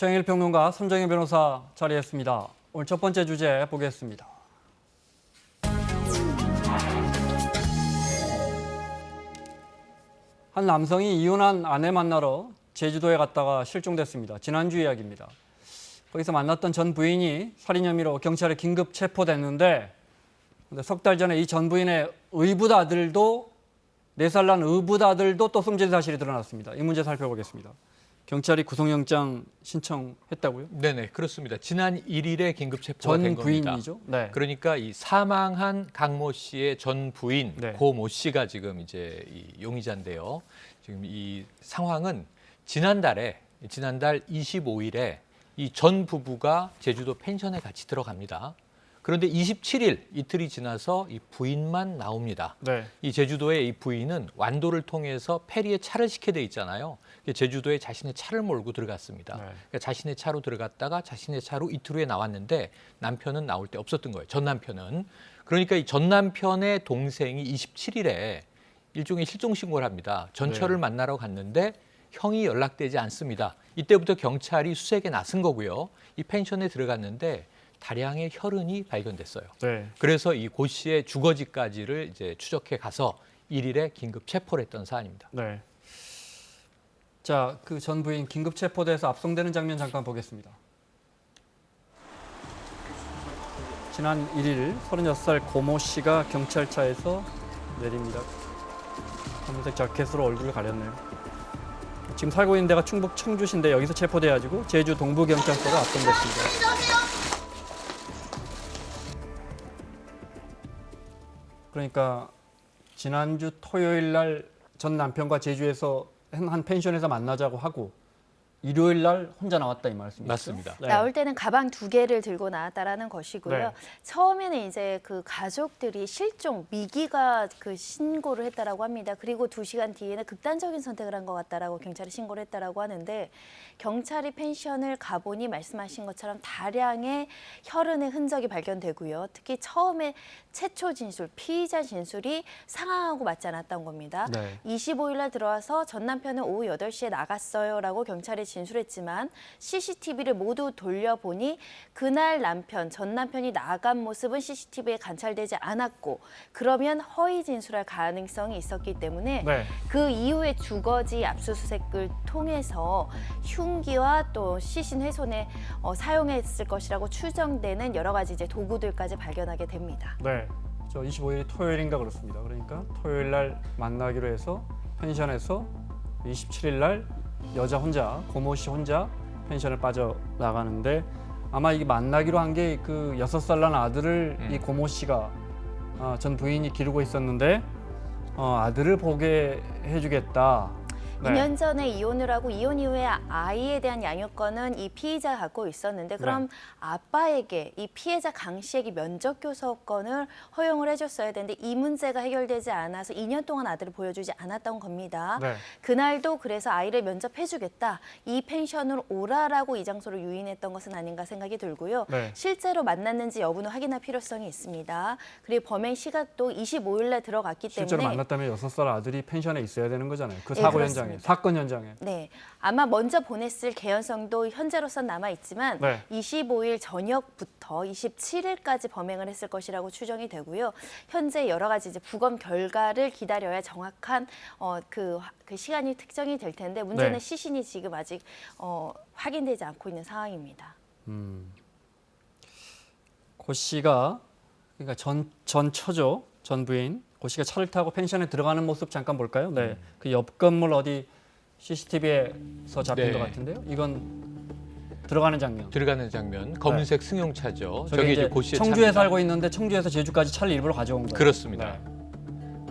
최영일 평론가, 손정혜 변호사 자리했습니다. 오늘 첫 번째 주제 보겠습니다. 한 남성이 이혼한 아내 만나러 제주도에 갔다가 실종됐습니다. 지난주 이야기입니다. 거기서 만났던 전 부인이 살인 혐의로 경찰에 긴급 체포됐는데 석 달 전에 이 전 부인의 의붓 아들도 네살난 의붓 아들도 또 숨진 사실이 드러났습니다. 이 문제 살펴보겠습니다. 경찰이 구속영장 신청했다고요? 네네 그렇습니다. 지난 1일에 긴급 체포가 된전 겁니다. 부인이죠? 네. 그러니까 이 사망한 강모 씨의 전 부인 네. 고모 씨가 지금 이제 이 용의자인데요. 지금 이 상황은 지난달에 지난달 25일에 이 전 부부가 제주도 펜션에 같이 들어갑니다. 그런데 27일 이틀이 지나서 이 부인만 나옵니다. 네. 이 제주도의 이 부인은 완도를 통해서 페리에 차를 시켜 돼 있잖아요. 제주도에 자신의 차를 몰고 들어갔습니다. 네. 그러니까 자신의 차로 들어갔다가 자신의 차로 이틀 후에 나왔는데 남편은 나올 때 없었던 거예요. 전 남편은. 그러니까 이 전 남편의 동생이 27일에 일종의 실종 신고를 합니다. 전처를 네. 만나러 갔는데 형이 연락되지 않습니다. 이때부터 경찰이 수색에 나선 거고요. 이 펜션에 들어갔는데 다량의 혈흔이 발견됐어요. 네. 그래서 이 고 씨의 주거지까지를 이제 추적해 가서 1일에 긴급 체포를 했던 사안입니다. 네. 자, 그 전 부인 긴급 체포돼서 압송되는 장면 잠깐 보겠습니다. 지난 1일 36살 고모 씨가 경찰차에서 내립니다. 검은색 자켓으로 얼굴을 가렸네요. 지금 살고 있는 데가 충북 청주시인데 여기서 체포돼가지고 제주 동부경찰서로 압송됐습니다. 그러니까 지난주 토요일 날 전 남편과 제주에서 한, 한 펜션에서 만나자고 하고 일요일 날 혼자 나왔다 이 말씀이시죠? 맞습니다. 네. 나올 때는 가방 두 개를 들고 나왔다라는 것이고요. 네. 처음에는 이제 그 가족들이 실종 미기가 그 신고를 했다라고 합니다. 그리고 두 시간 뒤에는 극단적인 선택을 한 것 같다라고 경찰이 신고를 했다라고 하는데 경찰이 펜션을 가보니 말씀하신 것처럼 다량의 혈흔의 흔적이 발견되고요. 특히 처음에 최초 진술 피의자 진술이 상황하고 맞지 않았던 겁니다. 네. 25일 날 들어와서 전 남편은 오후 8시에 나갔어요라고 경찰에 진술했지만 CCTV를 모두 돌려보니 그날 남편, 전 남편이 나간 모습은 CCTV에 관찰되지 않았고 그러면 허위 진술할 가능성이 있었기 때문에 네. 그 이후에 주거지 압수수색을 통해서 흉기와 또 시신 훼손에 어, 사용했을 것이라고 추정되는 여러 가지 이제 도구들까지 발견하게 됩니다. 네. 저 25일이 토요일인가 그렇습니다. 그러니까 토요일 날 만나기로 해서 펜션에서 27일 날 여자 혼자 고모 씨 혼자 펜션을 빠져 나가는데 아마 이게 만나기로 한 게 그 여섯 살 난 아들을 음. 이 고모 씨가 어, 전 부인이 기르고 있었는데 어, 아들을 보게 해주겠다. 네. 2년 전에 이혼을 하고 이혼 이후에 아이에 대한 양육권은 이 피의자가 갖고 있었는데 그럼 네. 아빠에게 이 피해자 강 씨에게 면접 교섭권을 허용을 해줬어야 되는데 이 문제가 해결되지 않아서 2년 동안 아들을 보여주지 않았던 겁니다. 네. 그날도 그래서 아이를 면접해주겠다 이 펜션으로 오라라고 이 장소를 유인했던 것은 아닌가 생각이 들고요. 네. 실제로 만났는지 여부는 확인할 필요성이 있습니다. 그리고 범행 시각도 25일에 들어갔기 실제로 때문에 만났다면 여섯 살 아들이 펜션에 있어야 되는 거잖아요. 그 네, 사고 그렇습니다. 현장에, 사건 현장에. 네, 아마 먼저 보냈을 개연성도 현재로선 남아 있지만 네. 25일 저녁부터 27일까지 범행을 했을 것이라고 추정이 되고요. 현재 여러 가지 이제 부검 결과를 기다려야 정확한 어, 그, 화- 그 시간이 특정이 될 텐데 문제는 네. 시신이 지금 아직 어, 확인되지 않고 있는 상황입니다. 고 씨가 그러니까 전 전처죠 전 부인 고 씨가 차를 타고 펜션에 들어가는 모습 잠깐 볼까요? 네, 그 옆 건물 어디 CCTV에서 잡힌 네. 것 같은데요. 이건 들어가는 장면. 들어가는 장면 검은색 승용차죠. 저게 저게 이제 이제 고 씨의 청주에 차입니다. 살고 있는데 청주에서 제주까지 차를 일부러 가져온 거예요. 그렇습니다. 네.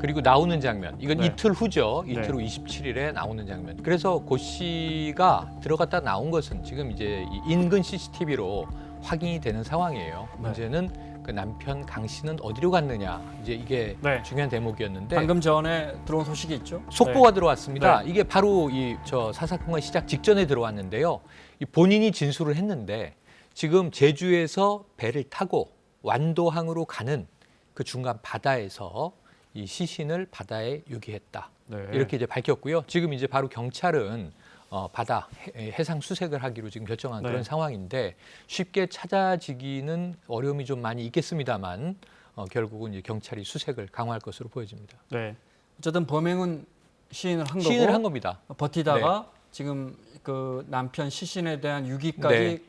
그리고 나오는 장면. 이건 네. 이틀 후죠. 이틀 네. 후 27일에 나오는 장면. 그래서 고 씨가 들어갔다 나온 것은 지금 이제 이 인근 CCTV로 확인이 되는 상황이에요. 네. 문제는 그 남편 강 씨는 어디로 갔느냐. 이제 이게 네. 중요한 대목이었는데 방금 전에 들어온 소식이 있죠. 속보가 들어왔습니다. 네. 이게 바로 이 저 사사건건 시작 직전에 들어왔는데요. 이 본인이 진술을 했는데 지금 제주에서 배를 타고 완도항으로 가는 그 중간 바다에서 이 시신을 바다에 유기했다. 네. 이렇게 이제 밝혔고요. 지금 이제 바로 경찰은 어, 바다 해, 해상 수색을 하기로 지금 결정한 네. 그런 상황인데 쉽게 찾아지기는 어려움이 좀 많이 있겠습니다만 어, 결국은 이제 경찰이 수색을 강화할 것으로 보여집니다. 네. 어쨌든 범행은 시인을 한 시인을 거고 한 겁니다. 버티다가 지금 그 남편 시신에 대한 유기까지 네.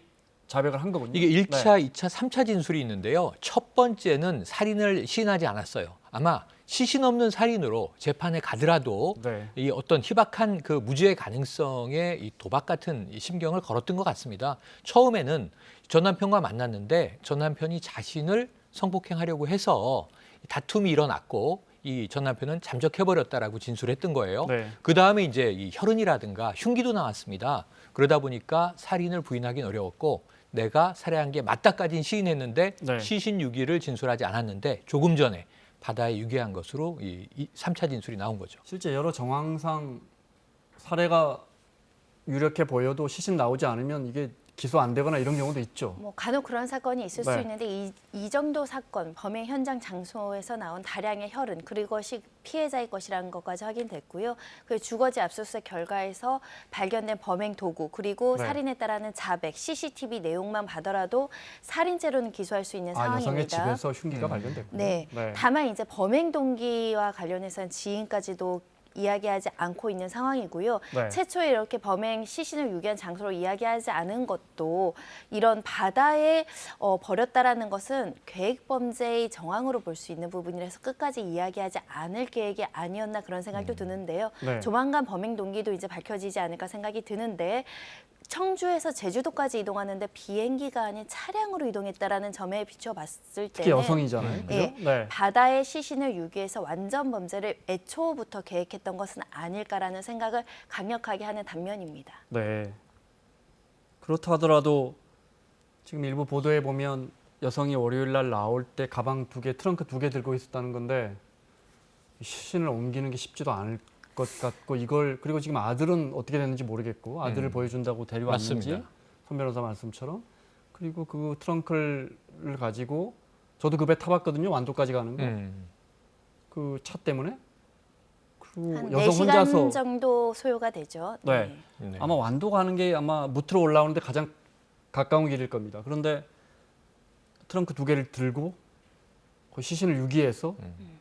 자백을 한 거군요. 이게 네. 1차, 이 2차, 3차 진술이 있는데요. 첫 번째는 살인을 시인하지 않았어요. 아마 시신 없는 살인으로 재판에 가더라도 네. 이 어떤 희박한 그 무죄의 가능성에 이 도박 같은 이 심경을 걸었던 것 같습니다. 처음에는 전 남편과 만났는데 전 남편이 자신을 성폭행하려고 해서 다툼이 일어났고 이전 남편은 잠적해 버렸다라고 진술했던 거예요. 네. 그 다음에 이제 이 혈흔이라든가 흉기도 나왔습니다. 그러다 보니까 살인을 부인하기는 어려웠고 내가 살해한 게 맞다까지는 시인했는데 네. 시신 유기를 진술하지 않았는데 조금 전에 바다에 유기한 것으로 이, 이 3차 진술이 나온 거죠. 실제 여러 정황상 사례가 유력해 보여도 시신 나오지 않으면 이게 기소 안 되거나 이런 경우도 있죠. 뭐 간혹 그런 사건이 있을 수 네. 있는데 이, 이 정도 사건 범행 현장 장소에서 나온 다량의 혈흔 그리고 것이 피해자의 것이라는 것까지 확인됐고요. 그 주거지 압수수색 결과에서 발견된 범행 도구 그리고 네. 살인했다라는 자백, CCTV 내용만 봐더라도 살인죄로는 기소할 수 있는 아, 여성의 상황입니다. 집에서 흉기가 음. 발견됐군요. 네. 네. 다만 이제 범행 동기와 관련해서는 지인까지도 이야기하지 않고 있는 상황이고요. 네. 최초에 이렇게 범행 시신을 유기한 장소로 이야기하지 않은 것도 이런 바다에 어, 버렸다라는 것은 계획 범죄의 정황으로 볼 수 있는 부분이라서 끝까지 이야기하지 않을 계획이 아니었나 그런 생각도 드는데요. 네. 조만간 범행 동기도 이제 밝혀지지 않을까 생각이 드는데 청주에서 제주도까지 이동하는데 비행기가 아닌 차량으로 이동했다라는 점에 비춰봤을 특히 때는 여성이잖아요. 음. 그죠? 예. 네. 바다의 시신을 유기해서 완전 범죄를 애초부터 계획했던 것은 아닐까라는 생각을 강력하게 하는 단면입니다. 네. 그렇다 하더라도 지금 일부 보도에 보면 여성이 월요일 날 나올 때 가방 두 개, 트렁크 두 개 들고 있었다는 건데 시신을 옮기는 게 쉽지도 않을 것 같고 이걸 그리고 지금 아들은 어떻게 됐는지 모르겠고 아들을 음. 보여준다고 데려왔는지 맞습니다. 손 변호사 말씀처럼 그리고 그 트렁크를 가지고 저도 그 배 타봤거든요 완도까지 가는 거그차 음. 때문에 그리고 한 여성 4시간 혼자서 정도 소요가 되죠. 네. 네. 아마 완도 가는 게 아마 무트로 올라오는데 가장 가까운 길일 겁니다. 그런데 트렁크 두 개를 들고 그 시신을 유기해서 일단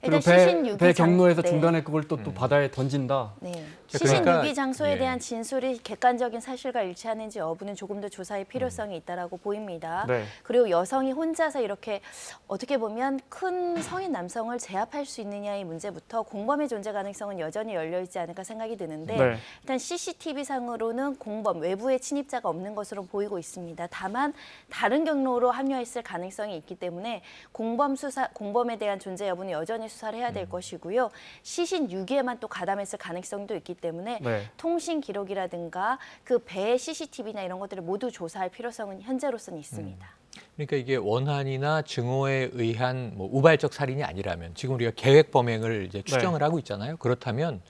그리고 배, 시신 유기 배 장- 경로에서 네. 중간에 그걸 또, 또 음. 바다에 던진다. 네. 자, 시신 그러니까- 유기 장소에 예. 대한 진술이 객관적인 사실과 일치하는지 여부는 조금 더 조사의 필요성이 있다라고 보입니다. 네. 그리고 여성이 혼자서 이렇게 어떻게 보면 큰 성인 남성을 제압할 수 있느냐의 문제부터 공범의 존재 가능성은 여전히 열려 있지 않을까 생각이 드는데 네. 일단 CCTV 상으로는 공범 외부의 침입자가 없는 것으로 보이고 있습니다. 다만 다른 경로로 합류했을 가능성이 있기 때문에 공범 수사 공범에 대한 존재 여부는 여전히 수사를 해야 될 것이고요. 시신 유기에만 또 가담했을 가능성도 있기 때문에 네. 통신 기록이라든가 그 배의 CCTV나 이런 것들을 모두 조사할 필요성은 현재로서는 있습니다. 그러니까 이게 원한이나 증오에 의한 뭐 우발적 살인이 아니라면 지금 우리가 계획 범행을 이제 추정을 하고 있잖아요. 그렇다면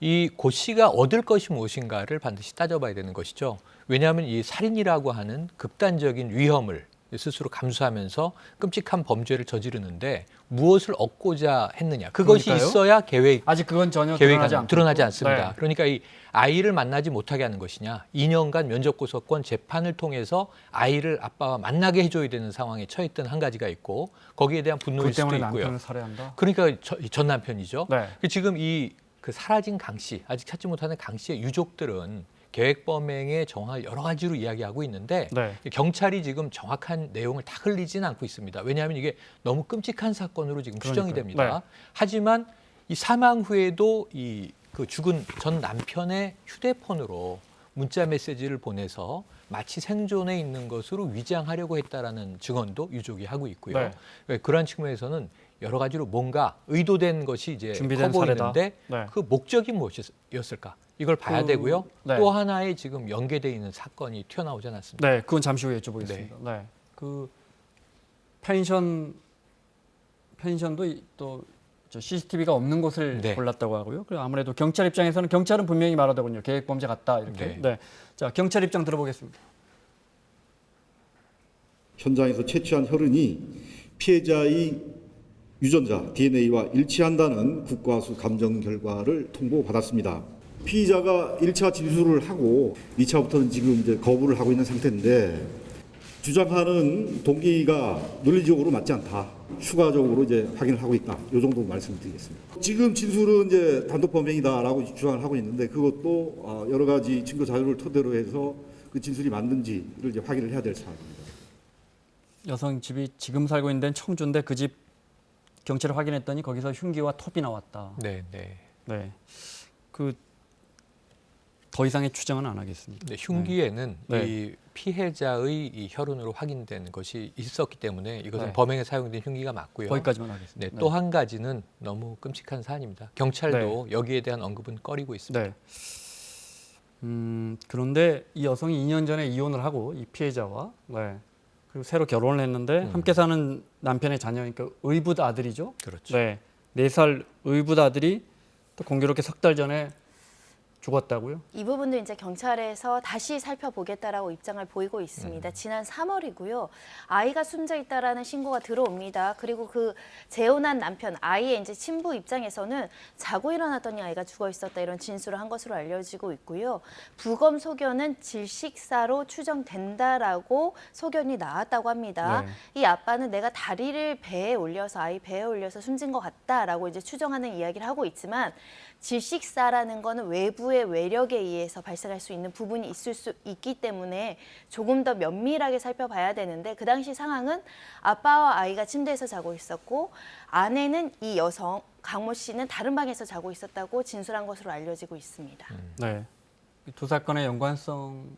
이고 씨가 얻을 것이 무엇인가를 반드시 따져봐야 되는 것이죠. 왜냐하면 이 살인이라고 하는 극단적인 위험을 스스로 감수하면서 끔찍한 범죄를 저지르는데 무엇을 얻고자 했느냐 그것이 그러니까요. 있어야 계획 아직 그건 전혀 계획이 드러나지 안- 않고 드러나지 않습니다. 네. 그러니까 이 아이를 만나지 못하게 하는 것이냐, 2년간 면접 고소권 재판을 통해서 아이를 아빠와 만나게 해줘야 되는 상황에 처했던 한 가지가 있고 거기에 대한 분노일 그 수도 때문에 있고요. 남편을 살해한다. 그러니까 저- 이전 남편이죠. 네. 그 지금 이 그 사라진 강 씨, 아직 찾지 못하는 강 씨의 유족들은 계획 범행의 정황을 여러 가지로 이야기하고 있는데 네. 경찰이 지금 정확한 내용을 다 흘리지는 않고 있습니다. 왜냐하면 이게 너무 끔찍한 사건으로 지금 추정이 그러니까요. 됩니다. 네. 하지만 이 사망 후에도 이 그 죽은 전 남편의 휴대폰으로 문자 메시지를 보내서 마치 생존해 있는 것으로 위장하려고 했다라는 증언도 유족이 하고 있고요. 네. 네, 그러한 측면에서는 여러 가지로 뭔가 의도된 것이 이제 준비된 커 보이는데 사례다. 네. 그 목적이 무엇이었을까? 이걸 봐야 그- 되고요. 네. 또 하나의 지금 연계돼 있는 사건이 튀어나오지 않았습니다. 네, 그건 잠시 후에 여쭤보겠습니다. 네. 그 펜션 펜션도 이- 또저 CCTV가 없는 곳을 네. 골랐다고 하고요. 그리고 아무래도 경찰 입장에서는 경찰은 분명히 말하더군요. 계획 범죄 같다 이렇게. 네. 네. 자, 경찰 입장 들어보겠습니다. 현장에서 채취한 혈흔이 피해자의 유전자 DNA와 일치한다는 국과수 감정 결과를 통보받았습니다. 피의자가 1차 진술을 하고 2차부터는 지금 이제 거부를 하고 있는 상태인데 주장하는 동기가 논리적으로 맞지 않다. 추가적으로 이제 확인을 하고 있다. 이 정도 말씀드리겠습니다. 지금 진술은 이제 단독 범행이다라고 주장을 하고 있는데 그것도 어, 여러 가지 증거 자료를 토대로 해서 그 진술이 맞는지를 이제 확인을 해야 될 사안입니다. 여성 집이 지금 살고 있는 데는 청주인데 그 집 경찰이 확인했더니 거기서 흉기와 톱이 나왔다. 네, 네. 네. 그 더 이상의 추정은 안 하겠습니다. 네, 흉기에는 네. 이 피해자의 이 혈흔으로 확인된 것이 있었기 때문에 이것은 네. 범행에 사용된 흉기가 맞고요. 거기까지만 네, 하겠습니다. 또한 가지는 너무 끔찍한 사안입니다. 경찰도 여기에 대한 언급은 꺼리고 있습니다. 네. 음, 그런데 이 여성이 2년 전에 이혼을 하고 이 피해자와 네. 그리고 새로 결혼을 했는데 음. 함께 사는 남편의 자녀니까 의붓 아들이죠. 그렇죠. 네. 네살 의붓 아들이 또 공교롭게 석 달 전에 죽었다고요? 이 부분도 이제 경찰에서 다시 살펴보겠다라고 입장을 보이고 음. 있습니다. 지난 3월이고요. 아이가 숨져 있다라는 신고가 들어옵니다. 그리고 그 재혼한 남편 아이의 이제 친부 입장에서는 자고 일어났더니 아이가 죽어 있었다 이런 진술을 한 것으로 알려지고 있고요. 부검 소견은 질식사로 추정된다라고 소견이 나왔다고 합니다. 네. 이 아빠는 내가 다리를 배에 올려서 아이 배에 올려서 숨진 것 같다라고 이제 추정하는 이야기를 하고 있지만 질식사라는 거는 외부의 외력에 의해서 발생할 수 있는 부분이 있을 수 있기 때문에 조금 더 면밀하게 살펴봐야 되는데 그 당시 상황은 아빠와 아이가 침대에서 자고 있었고 아내는 이 여성 강모 씨는 다른 방에서 자고 있었다고 진술한 것으로 알려지고 있습니다. 네. 이두 사건의 연관성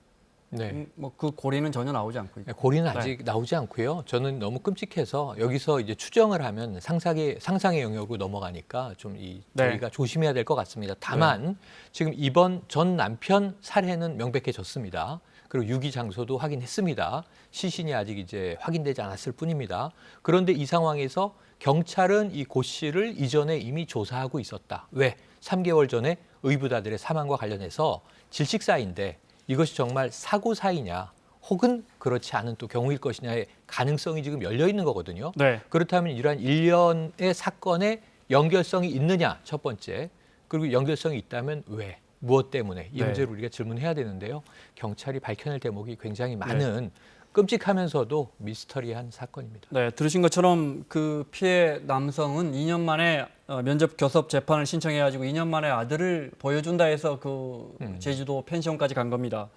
네. 뭐 그 고리는 전혀 나오지 않고 네, 있고. 고리는 네. 아직 나오지 않고요. 저는 너무 끔찍해서 여기서 이제 추정을 하면 상상의 상상의 영역으로 넘어가니까 좀이 네. 저희가 조심해야 될 것 같습니다. 다만 지금 이번 전 남편 살해는 명백해졌습니다. 그리고 유기 장소도 확인했습니다. 시신이 아직 이제 확인되지 않았을 뿐입니다. 그런데 이 상황에서 경찰은 이 고 씨를 이전에 이미 조사하고 있었다. 왜? 3개월 전에 의붓아들의 사망과 관련해서 질식사인데 이것이 정말 사고 사이냐 혹은 그렇지 않은 또 경우일 것이냐의 가능성이 지금 열려 있는 거거든요. 네. 그렇다면 이러한 일련의 사건에 연결성이 있느냐 첫 번째 그리고 연결성이 있다면 왜 무엇 때문에 이 네. 문제를 우리가 질문해야 되는데요. 경찰이 밝혀낼 대목이 굉장히 많은 끔찍하면서도 미스터리한 사건입니다. 네, 들으신 것처럼 그 피해 남성은 2년 만에 어, 면접 교섭 재판을 신청해 가지고 2년 만에 아들을 보여준다 해서 그 음. 제주도 펜션까지 간 겁니다.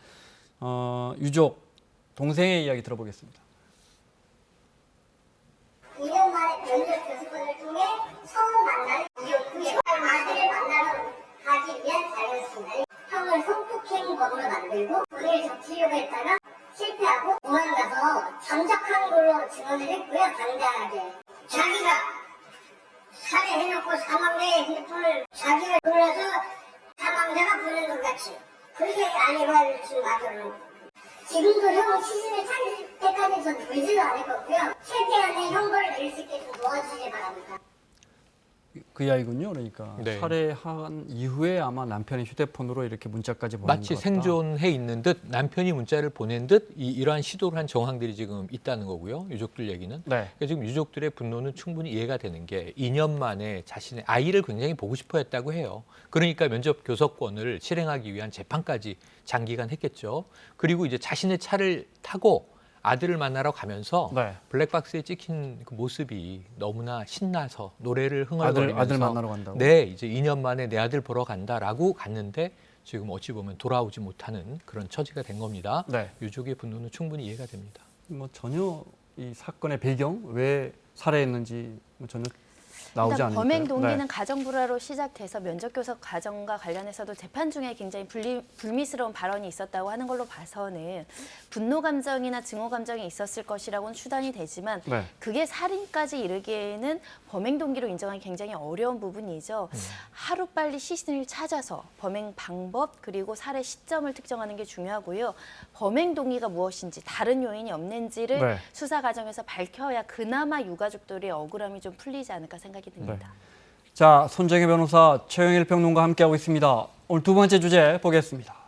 어, 유족 동생의 이야기 들어보겠습니다. 2년 만에 지금도 형 시신을 찾을 때까지 전 돌지도 않을 거고요. 최대한의 형벌을 내릴 수 있게 좀 도와주길 바랍니다. 그 이야기군요. 그러니까 네. 살해한 이후에 아마 남편의 휴대폰으로 이렇게 문자까지 보낸 마치. 생존해 있는 듯 남편이 문자를 보낸 듯 이, 이러한 시도를 한 정황들이 지금 있다는 거고요. 유족들 얘기는. 네. 그러니까 지금 유족들의 분노는 충분히 이해가 되는 게 2년 만에 자신의 아이를 굉장히 보고 싶어 했다고 해요. 그러니까 면접 교섭권을 실행하기 위한 재판까지 장기간 했겠죠. 그리고 이제 자신의 차를 타고 아들을 만나러 가면서 네. 블랙박스에 찍힌 그 모습이 너무나 신나서 노래를 아들 흥얼거리면서 아들 만나러 간다고. 네, 이제 2년 만에 내 아들 보러 간다라고 갔는데 지금 어찌 보면 돌아오지 못하는 그런 처지가 된 겁니다. 네. 유족의 분노는 충분히 이해가 됩니다. 뭐 전혀 이 사건의 배경 왜 살해했는지 뭐 전혀 나오지 일단 않으니까. 범행 동기는 가정 불화로 시작돼서 면접 교섭 과정과 관련해서도 재판 중에 굉장히 불리, 불미스러운 발언이 있었다고 하는 걸로 봐서는 분노 감정이나 증오 감정이 있었을 것이라고는 추단이 되지만 네. 그게 살인까지 이르기에는 범행 동기로 인정하기 굉장히 어려운 부분이죠. 음. 하루 빨리 시신을 찾아서 범행 방법 그리고 살해 시점을 특정하는 게 중요하고요. 범행 동기가 무엇인지 다른 요인이 없는지를 네. 수사 과정에서 밝혀야 그나마 유가족들의 억울함이 좀 풀리지 않을까 생각 이 듭니다. 자, 손정혜 변호사, 최영일 평론가 함께하고 있습니다. 오늘 두 번째 주제 보겠습니다.